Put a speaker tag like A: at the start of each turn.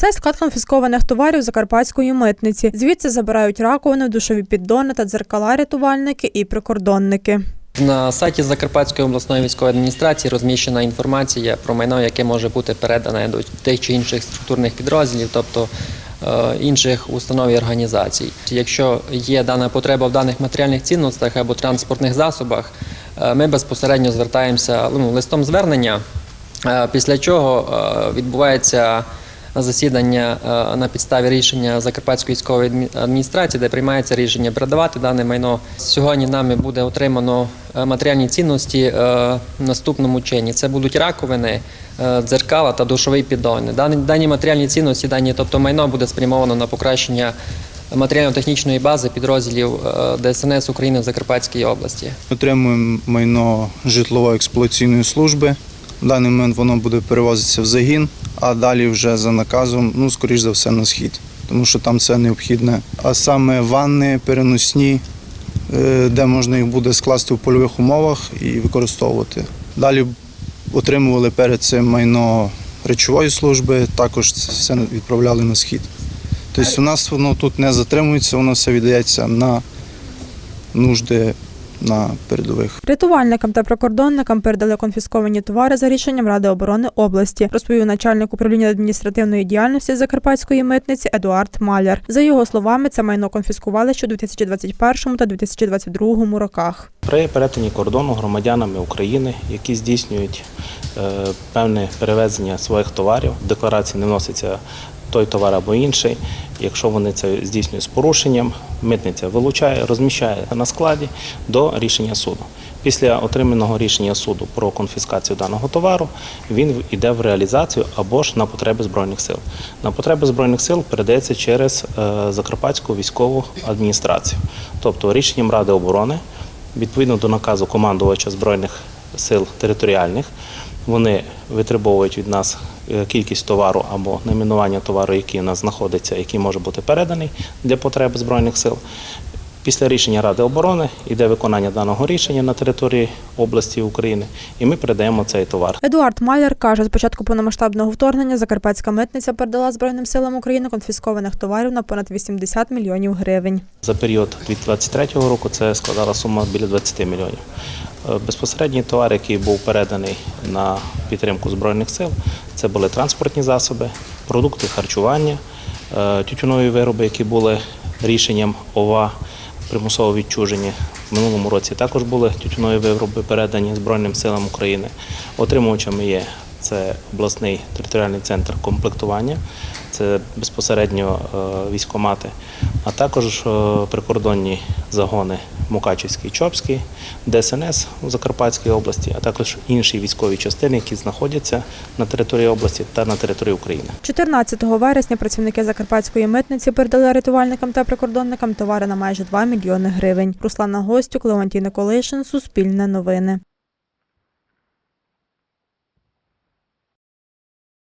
A: Це склад конфіскованих товарів закарпатської митниці. Звідси забирають раковини, душові піддони та дзеркала рятувальники і прикордонники.
B: На сайті Закарпатської обласної військової адміністрації розміщена інформація про майно, яке може бути передане до тих чи інших структурних підрозділів, тобто е, інших установ і організацій. Якщо є дана потреба в даних матеріальних цінностях або транспортних засобах, е, ми безпосередньо звертаємося ну, листом звернення, е, після чого відбувається засідання е, на підставі рішення Закарпатської військової адміністрації, де приймається рішення передавати дане майно. Сьогодні нами буде отримано е, матеріальні цінності е, в наступному чині. Це будуть раковини, дзеркала та душовий піддони. Дані, дані матеріальні цінності, дані, тобто майно буде спрямовано на покращення матеріально-технічної бази підрозділів ДСНС України в Закарпатській області.
C: Отримуємо майно житлово-експлуатаційної служби. В даний момент воно буде перевозитися в загін, а далі вже за наказом, ну, скоріш за все, на схід, тому що там все необхідне. А саме ванни переносні, е, де можна їх буде скласти в польових умовах і використовувати. Далі отримували перед цим майно речової служби, також це все відправляли на схід. Тобто у нас воно тут не затримується, воно все віддається на нужди на передових.
A: Рятувальникам та прикордонникам передали конфісковані товари за рішенням Ради оборони області, розповів начальник управління адміністративної діяльності Закарпатської митниці Едуард Маляр. За його словами, це майно конфіскували ще у 2021 та 2022 роках.
D: При перетині кордону громадянами України, які здійснюють певне перевезення своїх товарів, в декларації не вноситься той товар або інший. Якщо вони це здійснюють з порушенням, митниця вилучає, розміщає на складі до рішення суду. Після отриманого рішення суду про конфіскацію даного товару він йде в реалізацію або ж на потреби збройних сил. На потреби збройних сил передається через е, Закарпатську військову адміністрацію, тобто рішенням Ради оборони відповідно до наказу командувача збройних сил територіальних. Вони витребовують від нас е, кількість товару або найменування товару, який у нас знаходиться, який може бути переданий для потреб збройних сил. Після рішення Ради оборони йде виконання даного рішення на території області України, і ми передаємо цей товар.
A: Едуард Маляр каже, з початку повномасштабного вторгнення Закарпатська митниця передала Збройним силам України конфіскованих товарів на понад 80 мільйонів гривень.
D: За період 2023 року це складала сума біля 20 мільйонів. Е, Безпосередній товар, який був переданий на підтримку збройних сил, це були транспортні засоби, продукти харчування, е, тютюнові вироби, які були рішенням ОВА примусово відчужені. В минулому році також були тютюнові вироби передані Збройним силам України. Отримувачами є це обласний територіальний центр комплектування, безпосередньо е, військомати, а також е, прикордонні загони Мукачівський, Чопський, ДСНС у Закарпатській області, а також інші військові частини, які знаходяться на території області та на території України.
A: 14 вересня працівники Закарпатської митниці передали рятувальникам та прикордонникам товари на майже 2 мільйони гривень. Руслана Гостюк, Леонтій Николишин, Суспільне новини.